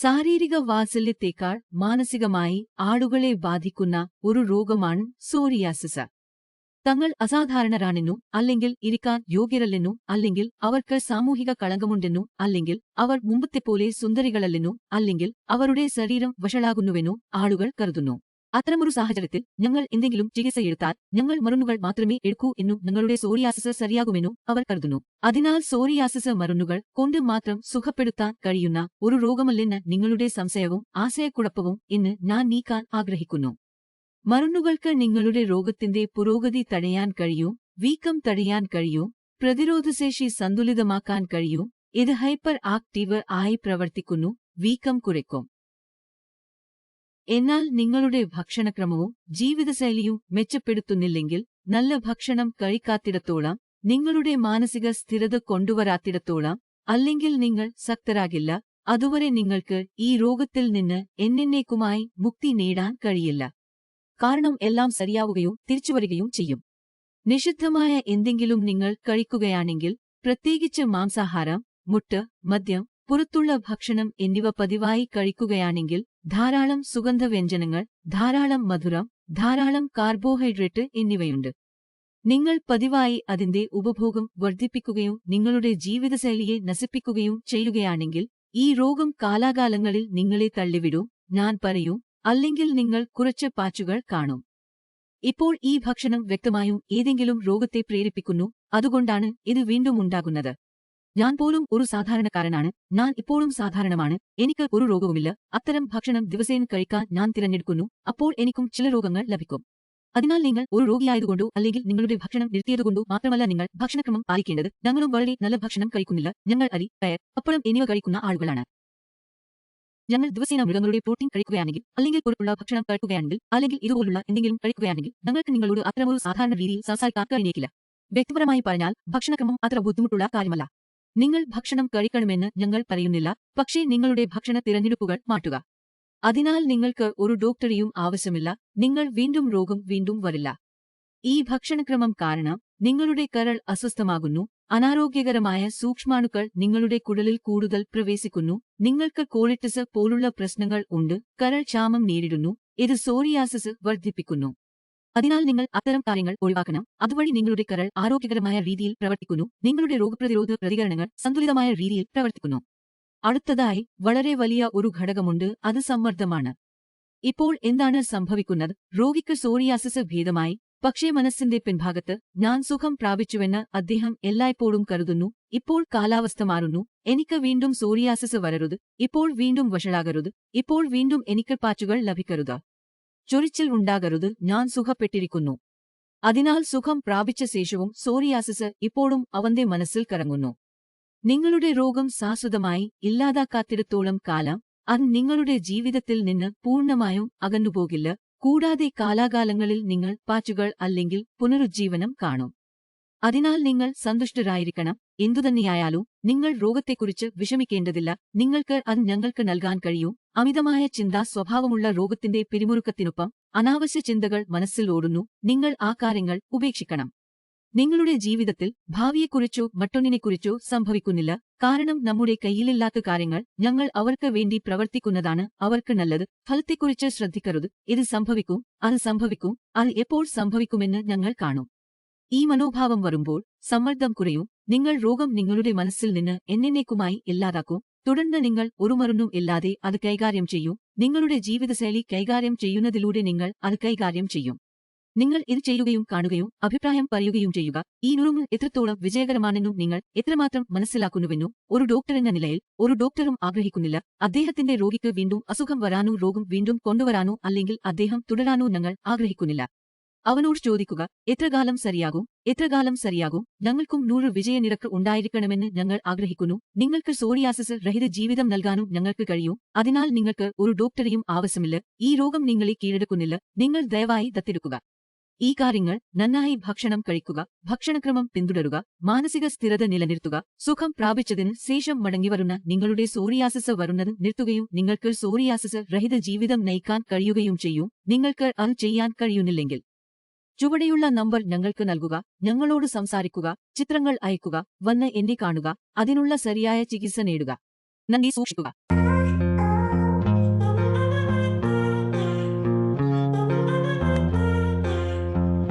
ശാരീരിക വാത്സല്യത്തേക്കാൾ മാനസികമായി ആളുകളെ ബാധിക്കുന്ന ഒരു രോഗമാണ് സോറിയാസിസ്. തങ്ങൾ അസാധാരണരാണെന്നും അല്ലെങ്കിൽ ഇരിക്കാൻ യോഗ്യരല്ലെന്നും അല്ലെങ്കിൽ അവർക്ക് സാമൂഹിക കളങ്കമുണ്ടെന്നും അല്ലെങ്കിൽ അവർ മുമ്പത്തെപ്പോലെ സുന്ദരികളല്ലെന്നും അല്ലെങ്കിൽ അവരുടെ ശരീരം വഷളാകുന്നുവെന്നും ആളുകൾ കരുതുന്നു. അത്തരമൊരു സാഹചര്യത്തിൽ ഞങ്ങൾ എന്തെങ്കിലും ചികിത്സയെടുത്താൽ ഞങ്ങൾ മരുന്നുകൾ മാത്രമേ എടുക്കൂ എന്നും ഞങ്ങളുടെ സോറിയാസിസ് ശരിയാകുമെന്നും അവർ കരുതുന്നു. അതിനാൽ സോറിയാസിസ് മരുന്നുകൾ കൊണ്ട് മാത്രം സുഖപ്പെടുത്താൻ കഴിയുന്ന ഒരു രോഗമല്ലെന്ന് നിങ്ങളുടെ സംശയവും ആശയക്കുഴപ്പവും ഇന്ന് ഞാൻ നീക്കാൻ ആഗ്രഹിക്കുന്നു. മരുന്നുകൾക്ക് നിങ്ങളുടെ രോഗത്തിന്റെ പുരോഗതി തടയാൻ കഴിയും വീക്കം തടയാൻ കഴിയും പ്രതിരോധശേഷി സന്തുലിതമാക്കാൻ കഴിയും ഇത് ഹൈപ്പർ ആക്റ്റീവ് ആയി പ്രവർത്തിക്കുന്നു വീക്കം കുറയ്ക്കും. എന്നാൽ നിങ്ങളുടെ ഭക്ഷണക്രമവും ജീവിതശൈലിയും മെച്ചപ്പെടുത്തുന്നില്ലെങ്കിൽ നല്ല ഭക്ഷണം കഴിക്കാത്തിടത്തോളം നിങ്ങളുടെ മാനസിക സ്ഥിരത കൊണ്ടുവരാത്തിടത്തോളം അല്ലെങ്കിൽ നിങ്ങൾ ശക്തരാകില്ല അതുവരെ നിങ്ങൾക്ക് ഈ രോഗത്തിൽ നിന്ന് എന്നേക്കുമായി മുക്തി നേടാൻ കഴിയില്ല. കാരണം എല്ലാം ശരിയാവുകയും തിരിച്ചുവരികയും ചെയ്യും. നിഷിദ്ധമായ എന്തെങ്കിലും നിങ്ങൾ കഴിക്കുകയാണെങ്കിൽ പ്രത്യേകിച്ച് മാംസാഹാരം മുട്ട് മദ്യം പുറത്തുള്ള ഭക്ഷണം എന്നിവ പതിവായി കഴിക്കുകയാണെങ്കിൽ ധാരാളം സുഗന്ധവ്യഞ്ജനങ്ങൾ ധാരാളം മധുരം ധാരാളം കാർബോഹൈഡ്രേറ്റ് എന്നിവയുണ്ട്. നിങ്ങൾ പതിവായി അതിന്റെ ഉപഭോഗം വർദ്ധിപ്പിക്കുകയും നിങ്ങളുടെ ജീവിതശൈലിയെ നശിപ്പിക്കുകയും ചെയ്യുകയാണെങ്കിൽ ഈ രോഗം കാലാകാലങ്ങളിൽ നിങ്ങളെ തള്ളിവിടും ഞാൻ പറയും അല്ലെങ്കിൽ നിങ്ങൾ കുറച്ച് പാച്ചുകൾ കാണും. ഇപ്പോൾ ഈ ഭക്ഷണം വ്യക്തമായും ഏതെങ്കിലും രോഗത്തെ പ്രേരിപ്പിക്കുന്നു അതുകൊണ്ടാണ് ഇത് വീണ്ടും ഉണ്ടാകുന്നത്. ഞാൻ പോലും ഒരു സാധാരണക്കാരനാണ്. ഞാൻ ഇപ്പോഴും സാധാരണമാണ്. എനിക്ക് ഒരു രോഗവുമില്ല. അത്തരം ഭക്ഷണം ദിവസേന കഴിക്കാൻ ഞാൻ തിരഞ്ഞെടുക്കുന്നു. അപ്പോൾ എനിക്കും ചില രോഗങ്ങൾ ലഭിക്കും. അതിനാൽ നിങ്ങൾ ഒരു രോഗിയായതുകൊണ്ടോ അല്ലെങ്കിൽ നിങ്ങളുടെ ഭക്ഷണം നിർത്തിയതുകൊണ്ടോ മാത്രമല്ല നിങ്ങൾ ഭക്ഷണക്രമം പാലിക്കേണ്ടത്. ഞങ്ങളും വളരെ നല്ല ഭക്ഷണം കഴിക്കുന്നില്ല. ഞങ്ങൾ അരി പയർ പപ്പടം എന്നിവ കഴിക്കുന്ന ആളുകളാണ്. ഞങ്ങൾ ദിവസേന മൃഗങ്ങളുടെ പ്രോട്ടീൻ കഴിക്കുകയാണെങ്കിൽ അല്ലെങ്കിൽ പുറത്തുള്ള ഭക്ഷണം കഴിക്കുകയാണെങ്കിൽ അല്ലെങ്കിൽ ഇതുപോലുള്ള എന്തെങ്കിലും കഴിക്കുകയാണെങ്കിൽ ഞങ്ങൾക്ക് നിങ്ങളോട് അത്തരമൊരു സാധാരണ രീതിയിൽ സംസാരിക്കാൻ കഴിഞ്ഞേക്കില്ല. വ്യക്തിപരമായി പറഞ്ഞാൽ ഭക്ഷണക്രമം അത്ര ബുദ്ധിമുട്ടുള്ള കാര്യമല്ല. നിങ്ങൾ ഭക്ഷണം കഴിക്കണമെന്ന് ഞങ്ങൾ പറയുന്നില്ല പക്ഷേ നിങ്ങളുടെ ഭക്ഷണ തിരഞ്ഞെടുപ്പുകൾ മാറ്റുക. അതിനാൽ നിങ്ങൾക്ക് ഒരു ഡോക്ടറിയും ആവശ്യമില്ല നിങ്ങൾ വീണ്ടും രോഗം വീണ്ടും വരില്ല. ഈ ഭക്ഷണക്രമം കാരണം നിങ്ങളുടെ കരൾ അസ്വസ്ഥമാകുന്നു അനാരോഗ്യകരമായ സൂക്ഷ്മാണുക്കൾ നിങ്ങളുടെ കുടലിൽ കൂടുതൽ പ്രവേശിക്കുന്നു നിങ്ങൾക്ക് കോളിറ്റിസ് പോലുള്ള പ്രശ്നങ്ങൾ ഉണ്ട് കരൾ ക്ഷാമം നേരിടുന്നു ഇത് സോറിയാസിസ് വർദ്ധിപ്പിക്കുന്നു. അതിനാൽ നിങ്ങൾ അത്തരം കാര്യങ്ങൾ ഒഴിവാക്കണം. അതുവഴി നിങ്ങളുടെ കരൾ ആരോഗ്യകരമായ രീതിയിൽ പ്രവർത്തിക്കുന്നു. നിങ്ങളുടെ രോഗപ്രതിരോധ പ്രതികരണങ്ങൾ സന്തുലിതമായ രീതിയിൽ പ്രവർത്തിക്കുന്നു. അടുത്തതായി വളരെ വലിയ ഒരു ഘടകമുണ്ട്. അത് സമ്മർദ്ദമാണ്. ഇപ്പോൾ എന്താണ് സംഭവിക്കുന്നത്? രോഗിക്ക് സോറിയാസിസ് ഭേദമായി. പക്ഷേ മനസ്സിന്റെ പിൻഭാഗത്ത് ഞാൻ സുഖം പ്രാപിച്ചുവെന്ന് അദ്ദേഹം എല്ലായ്പ്പോഴും കരുതുന്നു. ഇപ്പോൾ കാലാവസ്ഥ മാറുന്നു. എനിക്ക് വീണ്ടും സോറിയാസിസ് വരരുത്. ഇപ്പോൾ വീണ്ടും വഷളാകരുത്. ഇപ്പോൾ വീണ്ടും എനിക്ക് പാച്ചുകൾ ലഭിക്കരുത്. ചൊരിച്ചിൽ ഉണ്ടാകരുത് ഞാൻ സുഖപ്പെട്ടിരിക്കുന്നു. അതിനാൽ സുഖം പ്രാപിച്ച ശേഷവും സോറിയാസിസ് ഇപ്പോഴും അവന്റെ മനസ്സിൽ കറങ്ങുന്നു. നിങ്ങളുടെ രോഗം ശാശ്വതമായി ഇല്ലാതാക്കാത്തിടത്തോളം കാലം അത് നിങ്ങളുടെ ജീവിതത്തിൽ നിന്ന് പൂർണമായും അകന്നുപോകില്ല. കൂടാതെ കാലാകാലങ്ങളിൽ നിങ്ങൾ പാച്ചുകൾ അല്ലെങ്കിൽ പുനരുജ്ജീവനം കാണും. അതിനാൽ നിങ്ങൾ സന്തുഷ്ടരായിരിക്കണം. എന്തുതന്നെയായാലും നിങ്ങൾ രോഗത്തെക്കുറിച്ച് വിഷമിക്കേണ്ടതില്ല. നിങ്ങൾക്ക് അത് ഞങ്ങൾക്ക് നൽകാൻ കഴിയും. അമിതമായ ചിന്താ സ്വഭാവമുള്ള രോഗത്തിന്റെ പിരിമുറുക്കത്തിനൊപ്പം അനാവശ്യ ചിന്തകൾ മനസ്സിൽ ഓടുന്നു. നിങ്ങൾ ആ കാര്യങ്ങൾ ഉപേക്ഷിക്കണം. നിങ്ങളുടെ ജീവിതത്തിൽ ഭാവിയെക്കുറിച്ചോ മറ്റൊന്നിനെക്കുറിച്ചോ സംഭവിക്കുന്നില്ല. കാരണം നമ്മുടെ കയ്യിലില്ലാത്ത കാര്യങ്ങൾ ഞങ്ങൾ അവർക്ക് വേണ്ടി പ്രവർത്തിക്കുന്നതാണ് അവർക്ക് നല്ലത്. ഫലത്തെക്കുറിച്ച് ശ്രദ്ധിക്കരുത്. ഇത് സംഭവിക്കും അത് സംഭവിക്കും അത് എപ്പോൾ സംഭവിക്കുമെന്ന് ഞങ്ങൾ കാണും. ഈ മനോഭാവം വരുമ്പോൾ സമ്മർദ്ദം കുറയും. നിങ്ങൾ രോഗം നിങ്ങളുടെ മനസ്സിൽ നിന്ന് എന്നേക്കുമായി ഇല്ലാതാക്കും. തുടർന്ന് നിങ്ങൾ ഒരു മരുന്നും ഇല്ലാതെ അത് കൈകാര്യം ചെയ്യൂ. നിങ്ങളുടെ ജീവിതശൈലി കൈകാര്യം ചെയ്യുന്നതിലൂടെ നിങ്ങൾ അത് കൈകാര്യം ചെയ്യും. നിങ്ങൾ ഇത് ചെയ്യുകയും കാണുകയും അഭിപ്രായം പറയുകയും ചെയ്യുക. ഈ നുറുങ്ങ് എത്രത്തോളം വിജയകരമാണെന്നും നിങ്ങൾ എത്രമാത്രം മനസ്സിലാക്കുന്നുവെന്നും ഒരു ഡോക്ടർ എന്ന നിലയിൽ ഒരു ഡോക്ടറും ആഗ്രഹിക്കുന്നില്ല. അദ്ദേഹത്തിന്റെ രോഗിക്ക് വീണ്ടും അസുഖം വരാനോ രോഗം വീണ്ടും കൊണ്ടുവരാനോ അല്ലെങ്കിൽ അദ്ദേഹം തുടരാനോ ഞങ്ങൾ ആഗ്രഹിക്കുന്നില്ല. അവനോട് ചോദിക്കുക എത്രകാലം സരിയാകും? എത്രകാലം സരിയാകും? ഞങ്ങൾക്കും നൂറ് വിജയനിരക്ക് ഉണ്ടായിരിക്കണമെന്ന് ഞങ്ങൾ ആഗ്രഹിക്കുന്നു. നിങ്ങൾക്ക് സോറിയാസിസ് രഹിത ജീവിതം നൽകാനും ഞങ്ങൾക്ക് കഴിയും. അതിനാൽ നിങ്ങൾക്ക് ഒരു ഡോക്ടറെയും ആവശ്യമില്ല. ഈ രോഗം നിങ്ങളെ കീഴടക്കുന്നില്ല. നിങ്ങൾ ദയവായി ദത്തെടുക്കുക. ഈ കാര്യങ്ങൾ നന്നായി ഭക്ഷണം കഴിക്കുക. ഭക്ഷണക്രമം പിന്തുടരുക. മാനസിക സ്ഥിരത നിലനിർത്തുക. സുഖം പ്രാപിച്ചതിന് ശേഷം മടങ്ങിവരുന്ന നിങ്ങളുടെ സോറിയാസിസ് വരുന്നത് നിർത്തുകയും നിങ്ങൾക്ക് സോറിയാസിസ് രഹിത ജീവിതം നയിക്കാൻ കഴിയുകയും ചെയ്യും. നിങ്ങൾക്ക് അത് ചെയ്യാൻ കഴിയുന്നില്ലെങ്കിൽ ചുവടെയുള്ള നമ്പർ ഞങ്ങൾക്ക് നൽകുക ഞങ്ങളോട് സംസാരിക്കുക ചിത്രങ്ങൾ അയക്കുക വന്ന് എന്നെ കാണുക അതിനുള്ള ശരിയായ ചികിത്സ നേടുക. നന്ദി സൂക്ഷിക്കുക.